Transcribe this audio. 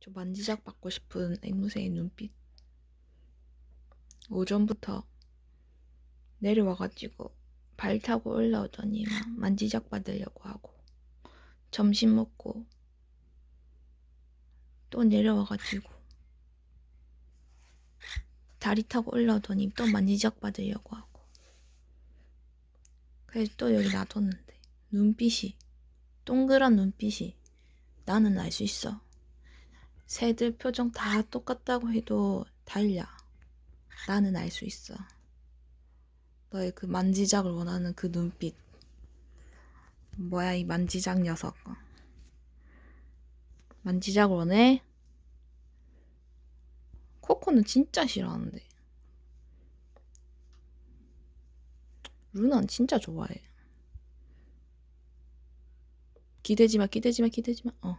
저 만지작 받고 싶은 앵무새의 눈빛. 오전부터 내려와가지고 발 타고 올라오더니 막 만지작 받으려고 하고 점심 먹고 또 내려와가지고 다리 타고 올라오더니 또 만지작 받으려고 하고 그래서 또 여기 놔뒀는데 눈빛이 동그란 눈빛이 나는 알 수 있어 새들 표정 다 똑같다고 해도 달라 나는 알 수 있어. 너의 그 만지작을 원하는 그 눈빛. 뭐야 이 만지작 녀석. 만지작 원해? 코코는 진짜 싫어하는데. 루나는 진짜 좋아해. 기대지마 기대지마 기대지마. 어